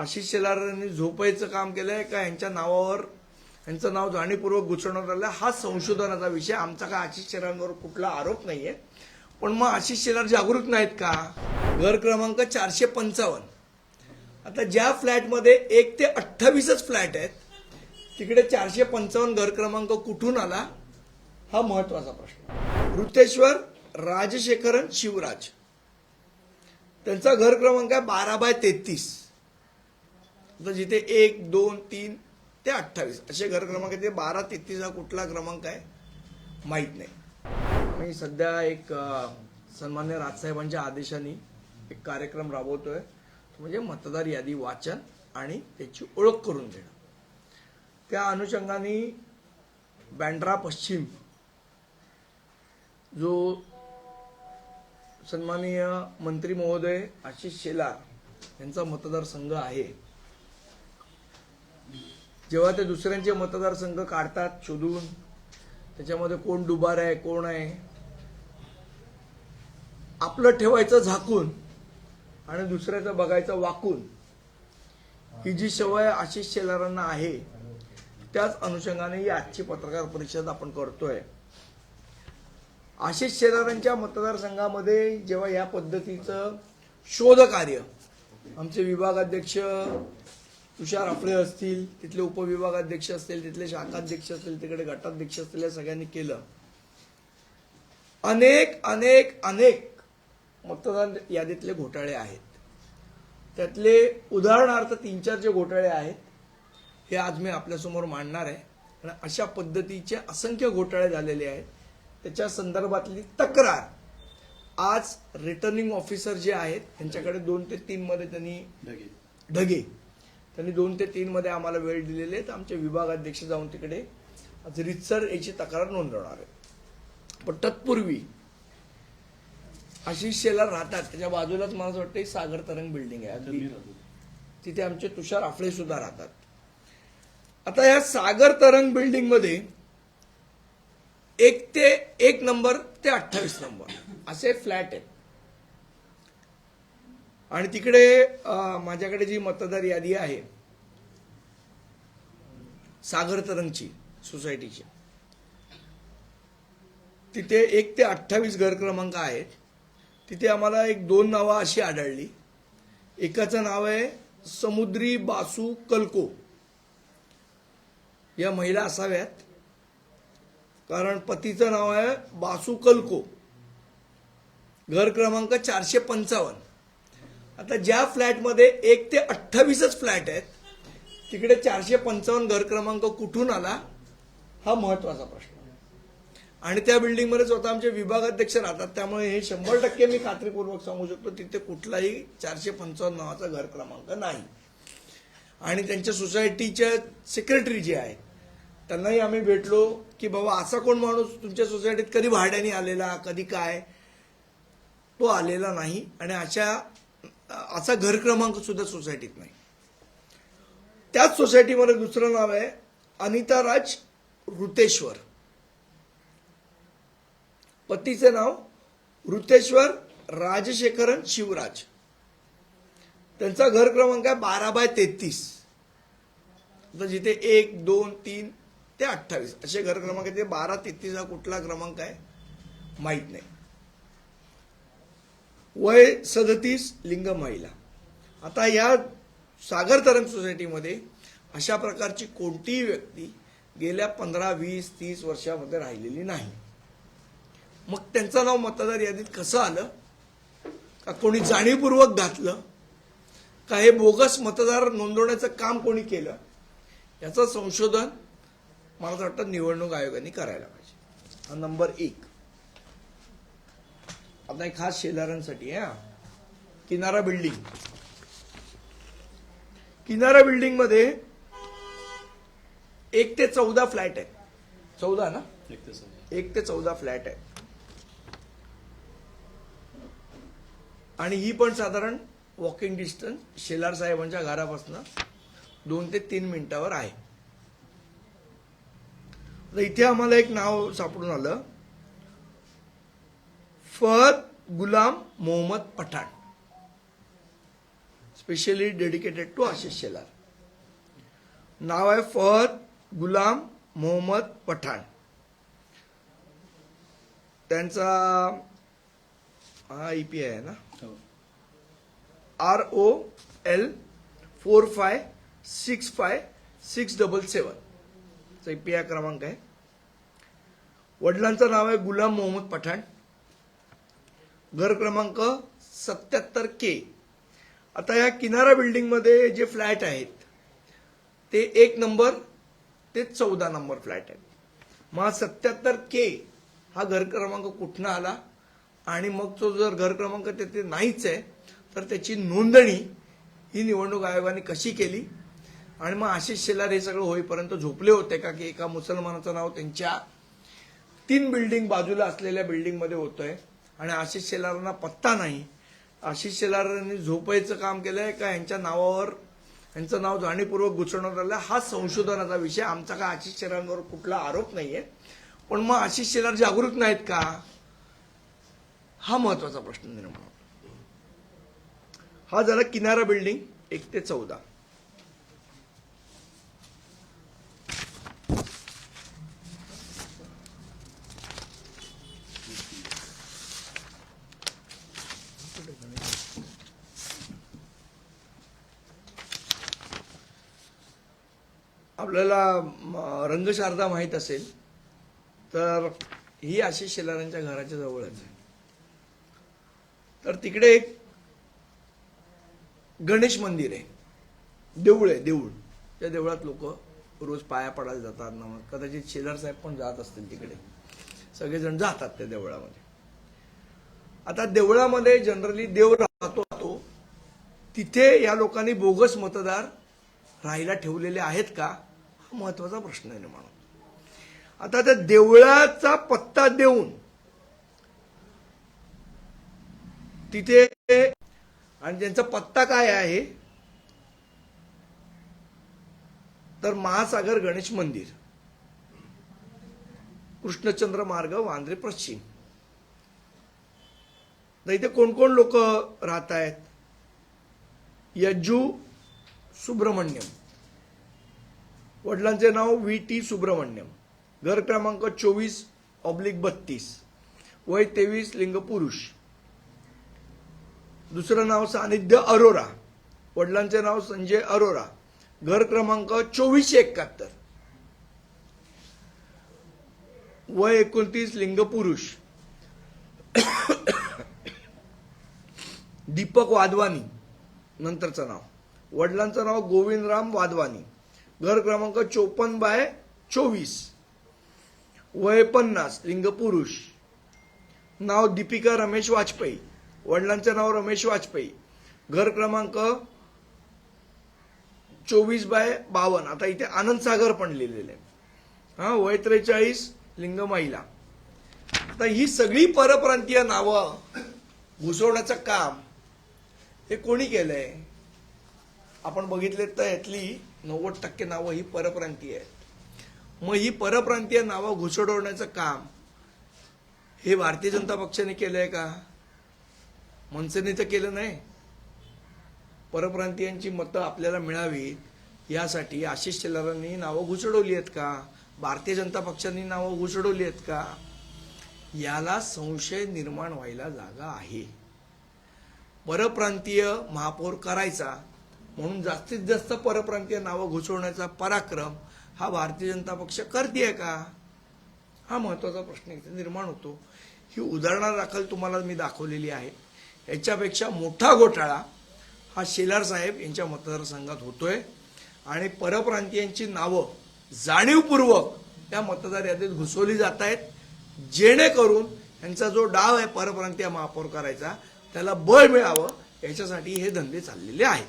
आशिष शेलारांनी झोपायचं काम केलंय का यांच्या नावावर यांचं नाव जाणीवपूर्वक घुसवण्यात आलं हा संशोधनाचा विषय. आमचा का आशिष शेलारांवर कुठला आरोप नाहीये. पण मग आशिष शेलार जागरूक नाहीत का? घर क्रमांक चारशे पंचावन्न. आता ज्या फ्लॅटमध्ये एक ते अठ्ठावीसच फ्लॅट आहेत तिकडे चारशे पंचावन्न घर क्रमांक कुठून आला? हा महत्त्वाचा प्रश्न. ऋतेश्वर राजशेखरन शिवराज. त्यांचा घर क्रमांक आहे बारा बाय तेहतीस. आता जिथे एक दोन तीन ते अठ्ठावीस. असे घर क्रमांक ते बारा तेहतीस हा कुठला क्रमांक आहे? माहीत नाही. मी सध्या एक सन्मान्य राजसाहेबांच्या आदेशाने एक कार्यक्रम राबवतोय. म्हणजे मतदार यादी वाचन आणि त्याची ओळख करून देणं. त्या अनुषंगाने बँड्रा पश्चिम जो सन्माननीय मंत्री महोदय आशिष शेलार यांचा मतदारसंघ आहे जेव्हा ते दुसऱ्यांचे मतदारसंघ काढतात शोधून त्याच्यामध्ये कोण डुबार आहे कोण आहे? आपलं ठेवायचं झाकून आणि दुसऱ्याचं बघायचं वाकून. ही जी सवय आशिष शेलारांना आहे त्याच अनुषंगाने ही आजची पत्रकार परिषद आपण करतोय. आशिष शेलारांच्या मतदारसंघामध्ये जेव्हा या पद्धतीचं शोधकार्य आमचे विभागाध्यक्ष तुषार आपले असतील तिथले उपविभागाध्यक्ष असतील तिथले शाखाध्यक्ष असतील तिकडे गटाध्यक्ष असतील या सगळ्यांनी केलं. अनेक अनेक अनेक मतदान यादीतले घोटाळे आहेत. त्यातले उदाहरणार्थ तीन चार जे घोटाळे आहेत हे आज मी आपल्यासमोर मांडणार आहे. आणि अशा पद्धतीचे असंख्य घोटाळे झालेले आहेत. त्याच्या संदर्भातली तक्रार. आज रिटर्निंग ऑफिसर जे आहेत त्यांच्याकडे दोन ते तीन मध्ये त्यांनी ढगे. त्यांनी दोन ते तीन मध्ये आम्हाला वेळ दिलेले आहे. तर आमचे विभागाध्यक्ष जाऊन तिकडे आज रितसर याची तक्रार नोंदवणार आहे पण तत्पूर्वी आशिष शेलार राहतात. त्याच्या बाजूलाच मला असं वाटतं सागर तरंग बिल्डिंग आहे. तिथे आमचे तुषार आफळे सुद्धा राहतात. आता या सागर तरंग बिल्डिंगमध्ये एक ते एक नंबर ते अठ्ठावीस नंबर असे फ्लॅट आहेत. आणि तिकडे माझ्याकडे जी मतदार यादी आहे सागर तरंगची सोसायटीची तिथे एक ते अठ्ठावीस घर क्रमांक आहेत. तिथे आम्हाला एक दोन नावं अशी आढळली. एकाचं नाव आहे समुद्री बासू कलको. या महिला असाव्यात. कारण पतीचं नाव आहे बासू कलको. घर क्रमांक चारशे पंचावन्न. आता ज्या फ्लॅटमध्ये एक ते अठ्ठावीसच फ्लॅट आहेत तिकडे चारशे पंचावन्न घर क्रमांक कुठून आला हा महत्त्वाचा प्रश्न आणि त्या बिल्डिंगमध्ये स्वतः आमचे विभागाध्यक्ष राहतात त्यामुळे हे शंभर टक्के मी खात्रीपूर्वक सांगू शकतो तिथे कुठलाही चारशे पंचावन्न नावाचा घर क्रमांक नाही. आणि त्यांच्या सोसायटीच्या सेक्रेटरी जे आहेत त्यांनाही आम्ही भेटलो की बाबा असा कोण माणूस तुमच्या सोसायटीत कधी भाड्याने आलेला कधी काय? तो आलेला नाही. आणि अशा असा घर क्रमांक सुद्धा सोसायटीत नाही. त्याच सोसायटीमध्ये दुसरं नाव आहे अनिता राज ऋतेश्वर पतीचे नाव ऋतेश्वर राजशेखरन शिवराज. त्यांचा घर क्रमांक आहे बारा बाय तेहतीस. जिथे एक दोन तीन ते अठ्ठावीस. असे घर क्रमांक आहेत ते बारा तेहतीस हा कुठला क्रमांक आहे? माहीत नाही. वय सदतीस लिंग महिला. आता या सागर तरंग सोसायटीमध्ये अशा प्रकारची कोणतीही व्यक्ती गेल्या पंधरा वीस तीस वर्षामध्ये राहिलेली नाही. मग त्यांचं नाव मतदार यादीत कसं आलं? का कोणी जाणीवपूर्वक घातलं? का हे बोगस मतदार नोंदवण्याचं काम कोणी केलं? याचं संशोधन मला असं वाटतं निवडणूक आयोगाने करायला पाहिजे. हा नंबर एक. आता एक खास शेजाऱ्यांसाठी आहे. किनारा बिल्डिंग किनारा बिल्डिंगमध्ये एक ते चौदा फ्लॅट आहे. चौदा ना? एक ते चौदा. फ्लॅट आहे. आणि ही पण साधारण वॉकिंग डिस्टन्स शेलार साहेबांच्या घरापासून दोन ते तीन मिनिटावर आहे. इथे आम्हाला एक नाव सापडून आलं. Fahad Ghulam Mohammad Pathan. Specially dedicated to Ashish Shelar नाव आहे फहद गुलाम मोहम्मद पठाण. त्यांचा हा पी आहे ना? R O L four five six five six double seven P I क्रमांक आहे. वडिलांचं नाव आहे गुलाम मोहम्मद पठाण. घर क्रमांक सत्याहत्तर के आता या किनारा बिल्डिंगमध्ये जे फ्लॅट आहेत ते एक नंबर ते चौदा नंबर फ्लॅट आहेत. मग सत्याहत्तर के हा घर क्रमांक कुठनं आला? आणि मग तो जर घर क्रमांक तेथे नाहीच आहे तर त्याची नोंदणी ही निवडणूक आयोगाने कशी केली? आणि मग आशिष शेलार हे सगळं होईपर्यंत झोपले होते का की एका मुसलमानाचं नाव त्यांच्या तीन बिल्डिंग बाजूला असलेल्या बिल्डिंगमध्ये होतंय? आणि आशिष शेलारांना पत्ता नाही. आशिष शेलारांनी झोपायचं काम केलंय का यांच्या नावावर यांचं नाव जाणीवपूर्वक घुसवण्यात आलं हा संशोधनाचा विषय. आमचा का आशिष शेलारांवर कुठला आरोप नाहीये. पण मग आशिष शेलार जागरूक नाहीत का? हा महत्त्वाचा प्रश्न निर्माण हा झाला किनारा बिल्डिंग एक ते चौदा. आपल्याला रंगशारदा माहीत असेल तर ही आशिष शेलारांच्या घराच्या जवळच आहे. तर तिकडे एक गणेश मंदिर आहे. देऊळ आहे देऊळ. त्या देवळात लोक रोज पाया पडायला जातात ना कदाचित शेलार साहेब पण जात असतील तिकडे. सगळेजण जातात त्या देवळामध्ये. आता देवळामध्ये जनरली देव राहतो तो तिथे या लोकांनी बोगस मतदार राहायला ठेवलेले आहेत का? हा महत्त्वाचा प्रश्न निर्माण म्हणून आता त्या देवळाचा पत्ता देऊन तिथे आणि त्यांचा पत्ता काय आहे? तर महासागर गणेश मंदिर. कृष्णचंद्र मार्ग वांद्रे पश्चिम. तर इथे कोण कोण लोक राहत आहेत? यज्जू सुब्रमण्यम. वडिलांचे नाव व्ही टी सुब्रमण्यम. घर क्रमांक चोवीस ऑब्लिक बत्तीस. वय तेवीस लिंग पुरुष दुसरं नाव सानिध्य अरोरा. वडिलांचे नाव संजय अरोरा. घर क्रमांक चोवीसशे एकाहत्तर. वय एकोणतीस लिंग पुरुष दीपक वाधवानी नंतरचं नाव. वडिलांचं नाव गोविंदराम वाधवानी. घर क्रमांक चोपन्न बाय चोवीस. वय पन्नास लिंग पुरुष नाव दीपिका रमेश वाजपेयी. वडिलांचं नाव रमेश वाजपेयी. घर क्रमांक चोवीस बाय बावन्न आता इथे आनंद सागर पण लिहिलेले. आहे हा वय त्रेचाळीस लिंग महिला आता ही सगळी परप्रांतीय नावं घुसवण्याचं काम हे कोणी केलंय? आपण बघितले तर यातली नव्वद टक्के नावं ही परप्रांतीय आहेत. मग ही परप्रांतीय नावं घुसडवण्याचं काम हे भारतीय जनता पक्षाने केलंय का? मनसेने तर केलं नाही. परप्रांतीयांची मतं आपल्याला मिळावीत यासाठी आशिष शेलारांनी नावं घुसडवली आहेत का? भारतीय जनता पक्षांनी नावं घुसडवली आहेत का? याला संशय निर्माण व्हायला जागा आहे. परप्रांतीय महापौर करायचा म्हणून जास्तीत जास्त परप्रांतीय नावं घुसवण्याचा पराक्रम हा भारतीय जनता पक्ष करते का? हा महत्त्वाचा प्रश्न इथे निर्माण होतो. ही उदाहरणादाखल तुम्हाला मी दाखवलेली आहे याच्यापेक्षा मोठा घोटाळा हा शेलार साहेब यांच्या मतदारसंघात होतोय. आणि परप्रांतीयांची नावं जाणीवपूर्वक त्या मतदार यादीत घुसवली जात आहेत. जेणेकरून यांचा जो डाव आहे परप्रांतीय महापौर करायचा त्याला बळ मिळावं याच्यासाठी हे धंदे चाललेले आहेत.